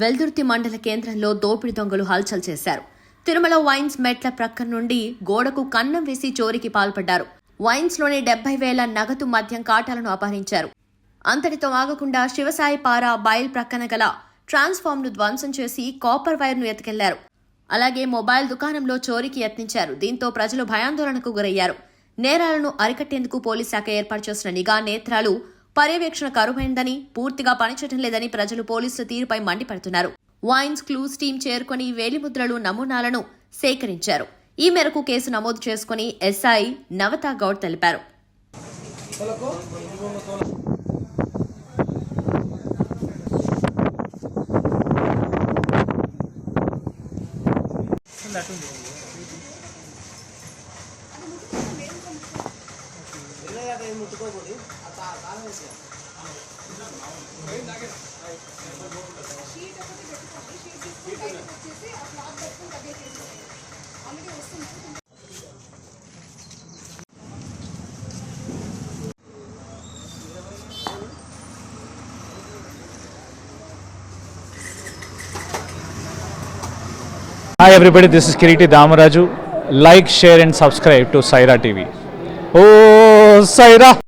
వెల్దుర్తి మండల కేంద్రంలో దోపిడీ దొంగలు హల్చల్ చేశారు. తిరుమల వైన్స్ మెట్ల ప్రక్క నుండి గోడకు కన్నం వేసి చోరీకి పాల్పడ్డారు. వైన్స్లోని డెబ్బై వేల నగదు మద్యం కాటాలను అపహరించారు. అంతటితో ఆగకుండా శివసాయి పారా బయల్ ప్రక్కన గల ట్రాన్స్ఫార్మ్ను ధ్వంసం చేసి కాపర్ వైర్ను ఎత్తుకెళ్ళారు. అలాగే మొబైల్ దుకాణంలో చోరీకి యత్నించారు. దీంతో ప్రజలు భయాందోళనకు గురయ్యారు. నేరాలను అరికట్టేందుకు పోలీస్ శాఖ ఏర్పాటు చేసిన నిఘా నేత్రాలు పర్యవేక్షణ కరువైందని పూర్తిగా పనిచేయడం లేదని ప్రజలు పోలీసుల తీరుపై మండిపడుతున్నారు. వైన్స్ క్లూస్ టీం చేరుకొని వేలిముద్రలు నమూనాలను సేకరించారు. ఈ మేరకు కేసు నమోదు చేసుకుని ఎస్ఐ నవతా గౌడ్ తెలిపారు. Hi everybody, this is Kiriti Damaraju. Like, share and subscribe to Saira TV. Oh, Saira!